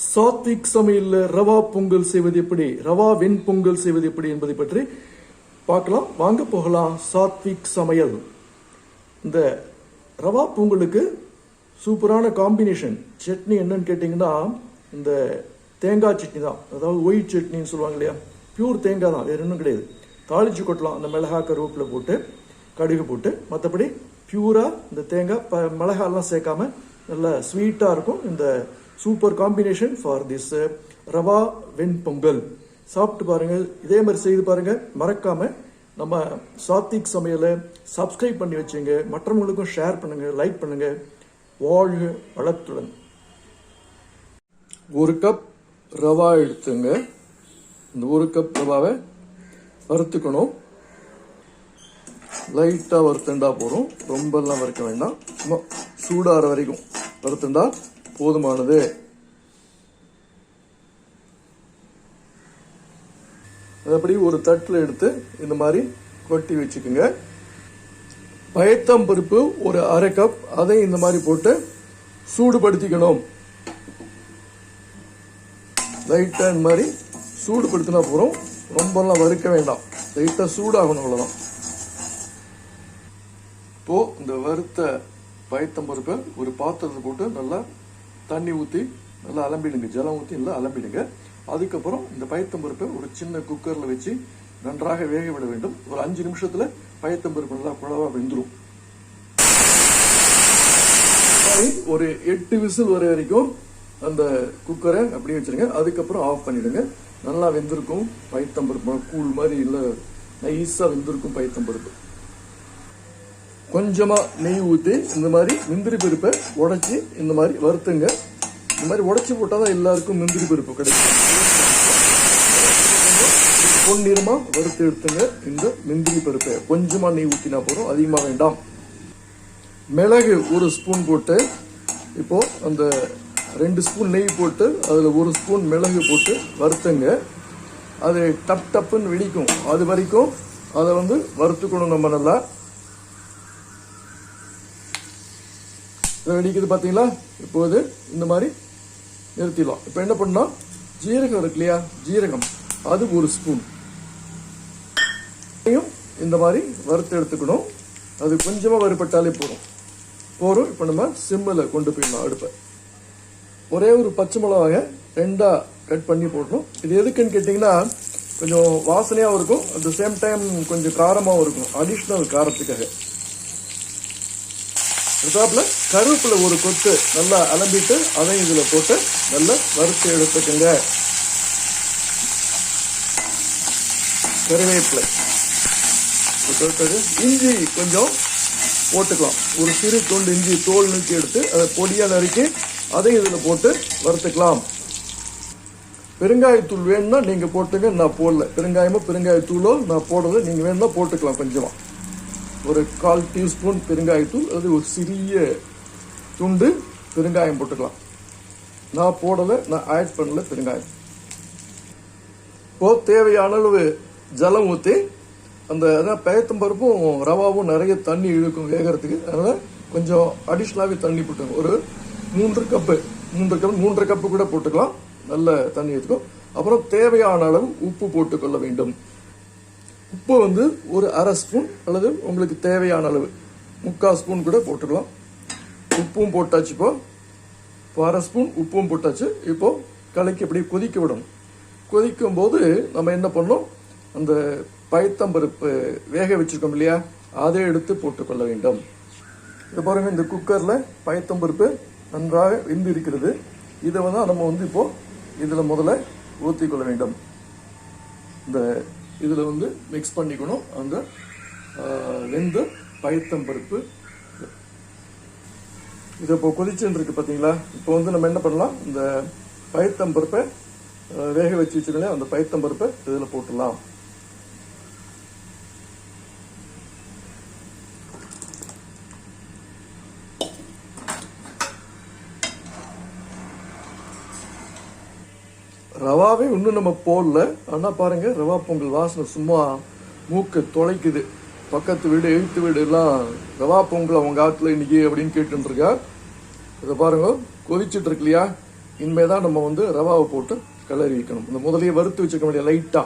சாத்விக் சமையல்ல ரவா பொங்கல் செய்வது எப்படி? ரவா வெண் பொங்கல் செய்வது எப்படி என்பதை பற்றி பார்க்கலாம். வாங்க போகலாம். சாத்விக் சமையல். இந்த ரவா பொங்கலுக்கு சூப்பரான காம்பினேஷன். சட்னி என்னன்னு கேட்டிங்கன்னா இந்த தேங்காய் சட்னி தான். அதாவது ஒயிட் சட்னின்னு சொல்லுவாங்க இல்லையா? பியூர் தேங்காய் தான். வேறு ஒன்றும் கிடையாது. தாளிச்சு கொட்டலாம். அந்த மிளகா கருவேப்பில் போட்டு கடுகு போட்டு. மற்றபடி பியூராக இந்த தேங்காய் ப மிளகாலாம் சேர்க்காம நல்லா ஸ்வீட்டாக இருக்கும். இந்த super combination for this rava ven pongal. சாப்பிட்டு பாருங்கள் இதே மாதிரி செய்து பாருங்கள் மறக்காமல் நம்ம சாத்விக் சமையலை சப்ஸ்கிரைப் பண்ணி வச்சுங்க. மற்றவங்களுக்கும் ஷேர் பண்ணுங்கள் லைக் பண்ணுங்கள் வாழ்க வளத்துடன். ஒரு கப் ரவா எடுத்துங்க. இந்த ஒரு கப் ரவாவை வறுத்துக்கணும். லைட்டாக வறுத்துண்டா போதும். ரொம்பலாம் வறுக்க வேண்டாம். சும்மா சூடாகிற வரைக்கும். வறுத்துண்டா போதுமானது. அது அப்படி ஒரு தட்டில் எடுத்து இந்த மாதிரி கொட்டி வச்சுக்கோங்க. பயத்தம் பருப்பு ஒரு அரை கப் அதை இந்த மாதிரி போட்டு சூடுபடுத்திக்கணும். லைட்டாக இந்த மாதிரி சூடுபடுத்தினா போகிறோம் ரொம்பலாம் வறுக்க வேண்டாம். லைட்டாக சூடாகணும் அவ்வளோதான் இப்போது இந்த வறுத்த பயத்தம் பருப்பை ஒரு பாத்திரத்தை போட்டு நல்லா தண்ணி ஊற்றி நல்லா அலம்பிடுங்க. ஜலம் ஊற்றி நல்லா அலம்பிடுங்க. அதுக்கப்புறம் இந்த பயத்தம்பருப்பை ஒரு சின்ன குக்கரில் வச்சு நன்றாக வேக விட வேண்டும். ஒரு அஞ்சு நிமிஷத்தில் பயத்தம்பருப்பு நல்லா குழவாக வெந்துடும் ஒரு எட்டு விசில் வர வரைக்கும் அந்த குக்கரை அப்படியே வச்சிருங்க. அதுக்கப்புறம் ஆஃப் பண்ணிடுங்க. நல்லா வெந்திருக்கும் பயத்தம்பருப்பு. கூழ் மாதிரி இல்லை நைஸாக வெந்திருக்கும் பயத்தம்பருப்பு. கொஞ்சமாக நெய் ஊற்றி இந்த மாதிரி முந்திரி பருப்பை உடச்சி இந்த மாதிரி வறுத்துங்க. இந்த மாதிரி உடச்சி போட்டால் தான் எல்லாருக்கும் முந்திரி பருப்பு கிடைக்கும். பொன்னிறமா வறுத்து எடுத்துங்க இந்த முந்திரி பருப்பை. கொஞ்சமாக நெய் ஊற்றினா போதும் அதிகமாக வேண்டாம். மிளகு ஒரு ஸ்பூன் போட்டு இப்போ அந்த ரெண்டு ஸ்பூன் நெய் போட்டு அதில் ஒரு ஸ்பூன் மிளகு போட்டு வறுத்துங்க. அது டப் டப்புன்னு வெடிக்கும். அது வரைக்கும் அதை வந்து வறுத்துக்கணும் நம்ம நல்லா. வெடிக்குது பார்த்தீங்களா? இப்போது இந்த மாதிரி நிறுத்திடலாம். இப்போ என்ன பண்ணோம் ஜீரகம் இருக்கு இல்லையா? ஜீரகம். அது ஒரு ஸ்பூன் இந்த மாதிரி வறுத்து எடுத்துக்கணும். அது கொஞ்சமாக வறுபட்டாலே போதும். போகிறோம் இப்போ நம்ம சிம்மில் கொண்டு போயிடலாம் அடுப்பை. ஒரே ஒரு பச்சை மிளகாய ரெண்டாக கட் பண்ணி போடணும். இது எதுக்குன்னு கேட்டிங்கன்னா கொஞ்சம் வாசனையாகவும் இருக்கும். அட் த சேம் டைம் கொஞ்சம் காரமாகவும் இருக்கும். அடிஷ்னல் காரத்துக்காக. அடுத்தாப்புல கருவேப்பிலை ஒரு கொத்து நல்லா அலம்பிட்டு அதையும் இதில் போட்டு நல்லா வறுத்து எடுத்துக்கோங்க. கருவேப்பிலை. இஞ்சி கொஞ்சம் போட்டுக்கலாம். ஒரு சிறு துண்டு இஞ்சி தோல் நீக்கி எடுத்து அதை பொடியாக நறுக்கி அதையும் இதில் போட்டு வறுத்துக்கலாம். பெருங்காயத்தூள் வேணும்னா நீங்கள் போட்டுங்க நான் போடல. பெருங்காயமோ பெருங்காயத்தூளோ நான் போடுறது நீங்கள் வேணும்னா போட்டுக்கலாம் கொஞ்சமாக ஒரு கால் டீஸ்பூன் பெருங்காயத்தூள் அது ஒரு சிறிய துண்டு பெருங்காயம் போட்டுக்கலாம். நான் போடலை நான் ஆட் பண்ணல பெருங்காயம். இப்போ தேவையான அளவு ஜலம் ஊற்றி அந்த அதான் பயத்தம் பருப்பும் ரவாவும் நிறைய தண்ணி இழுக்கும் வேகிறதுக்கு. அதனால் கொஞ்சம் அடிஷ்னலாகவே தண்ணி போட்டுங்க ஒரு மூன்று கப்பு மூன்று கப் மூன்றரை கப்பு கூட போட்டுக்கலாம். நல்ல தண்ணி எடுத்துக்கும் அப்புறம் தேவையான அளவு உப்பு போட்டுக்கொள்ள வேண்டும். உப்பு வந்து ஒரு அரை ஸ்பூன் அல்லது உங்களுக்கு தேவையான அளவு. முக்கால் ஸ்பூன் கூட போட்டுக்கலாம். உப்பும் போட்டாச்சு இப்போ. இப்போ அரை ஸ்பூன் உப்பும் போட்டாச்சு. இப்போது கலக்கி அப்படியே கொதிக்க விடணும். கொதிக்கும் போது நம்ம என்ன பண்ணோம் அந்த பயத்தம்பருப்பு வேக வச்சிருக்கோம் இல்லையா? அதை எடுத்து போட்டுக்கொள்ள வேண்டும். இது பாருங்க இந்த குக்கரில் பயத்தம்பருப்பு நன்றாக வெந்து இருக்கிறது. இதை வந்து நம்ம வந்து இப்போது இதில் முதல்ல ஊற்றிக்கொள்ள வேண்டும். இந்த இதில் வந்து மிக்ஸ் பண்ணிக்கணும். அந்த வெந்த பயத்தம் பருப்பு. இது இப்போ கொதிச்சுன்னு பார்த்தீங்களா? இப்போ வந்து நம்ம என்ன பண்ணலாம்? இந்த பயத்தம் பருப்பை வேக வச்சு வச்சுக்கலையா அந்த பயத்தம் பருப்பை இதில் போட்டுடலாம். ரவாவே இன்னும் நம்ம போடல. ஆனால் பாருங்க ரவா பொங்கல் வாசனை சும்மா மூக்கு தொலைக்குது. பக்கத்து வீடு எழுத்து வீடு எல்லாம் ரவா பொங்கல் அவங்க ஆத்துல இன்னைக்கு அப்படின்னு கேட்டுருக்கா இதை பாருங்க கொதிச்சுட்டு இருக்கு இல்லையா இனிமே தான் நம்ம வந்து ரவாவை போட்டு கிளறி வைக்கணும். இந்த முதலையே வறுத்து வச்சுக்க வேண்டிய லைட்டா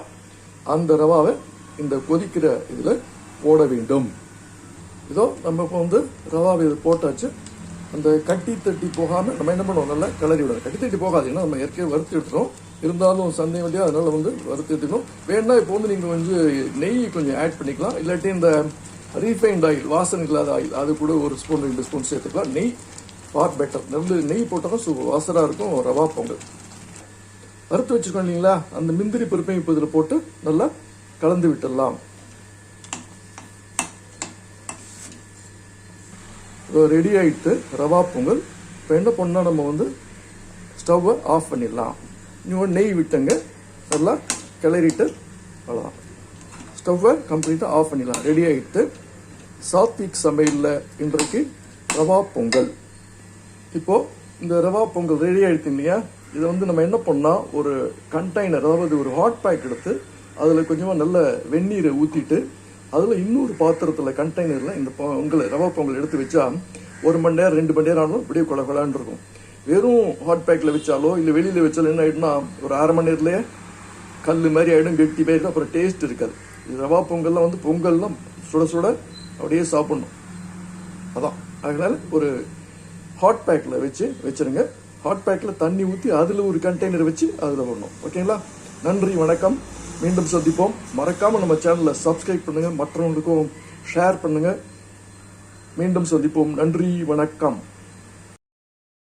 அந்த ரவாவை இந்த கொதிக்கிற இதில் போட வேண்டும். இதோ நம்ம இப்போ வந்து ரவாவை இது போட்டாச்சு. அந்த கட்டி தட்டி போகாமல் நம்ம என்ன பண்ணுவோம்? நல்லா கிளறி விடணும். கட்டி தட்டி போகாது. ஏன்னா நம்ம இயற்கையை வறுத்து விட்டுறோம் இருந்தாலும் சந்தேகம் இல்லையா? அதனால் வந்து வறுத்து வேணா இப்போ வந்து நீங்கள் வந்து நெய் கொஞ்சம் ஆட் பண்ணிக்கலாம். இல்லாட்டி இந்த ரீஃபைண்ட் ஆயில் வாசனை இல்லாத ஆயில் அது கூட ஒரு ஸ்பூன் ரெண்டு ஸ்பூன் சேர்த்துக்கலாம். நெய் ஃபார் பெட்டர் நெல் நெய் போட்டாலும் சூப்பர் வாசராக இருக்கும். ரவா பொங்கல். வறுத்து வச்சுக்கோங்க இல்லைங்களா? அந்த முந்திரி பருப்பையும் இப்போ இதில் போட்டு நல்லா கலந்து விட்டுடலாம். ரெடி ஆயிட்டு ரவா பொங்கல். இப்போ என்ன பண்ணால் நம்ம வந்து ஸ்டவ்வை ஆஃப் பண்ணிடலாம். இன்னும் நெய் விட்டுங்க. நல்லா கிளறிட்டு அவ்வளோதான் ஸ்டவ்வை கம்ப்ளீட்டாக ஆஃப் பண்ணிடலாம். ரெடி ஆகிட்டு சாத்விக் சமையலில் இன்றைக்கு ரவா பொங்கல். இப்போது இந்த ரவா பொங்கல் ரெடி ஆயிடுச்சு இல்லையா? இதை வந்து நம்ம என்ன பண்ணால் ஒரு கண்டெய்னர் அதாவது ஒரு ஹாட் பேக் எடுத்து அதில் கொஞ்சமாக நல்ல வெந்நீரை ஊற்றிட்டு அதில் இன்னொரு பாத்திரத்தில் கண்டெய்னரில் இந்த பொங்கல் ரவா பொங்கல் எடுத்து வச்சா ஒரு மணி நேரம் ரெண்டு மணி நேரம் ஆனாலும் இப்படியே கொல கொலான்னு இருக்கும். வெறும் ஹாட் பேக்கில் வச்சாலோ இல்லை வெளியில் வச்சாலோ என்ன ஆகிடும்னா ஒரு அரை மணி நேரத்துலேயே கல் மாதிரி ஆகிடும் கெட்டி மாதிரி அப்புறம் டேஸ்ட் இருக்காது. இது ரவா பொங்கல்லாம் வந்து பொங்கல்லாம் சுட சுட அப்படியே சாப்பிடணும். அதான். அதனால் ஒரு ஹாட் பேக்கில் வச்சு வச்சுருங்க. ஹாட் பேக்கில் தண்ணி ஊற்றி அதில் ஒரு கண்டெய்னர் வச்சு அதில் பண்ணணும் ஓகேங்களா நன்றி வணக்கம். மீண்டும் சந்திப்போம். மறக்காமல் நம்ம சேனலை சப்ஸ்கிரைப் பண்ணுங்கள் மற்றவங்களுக்கும் ஷேர் பண்ணுங்கள் மீண்டும் சந்திப்போம். நன்றி வணக்கம்.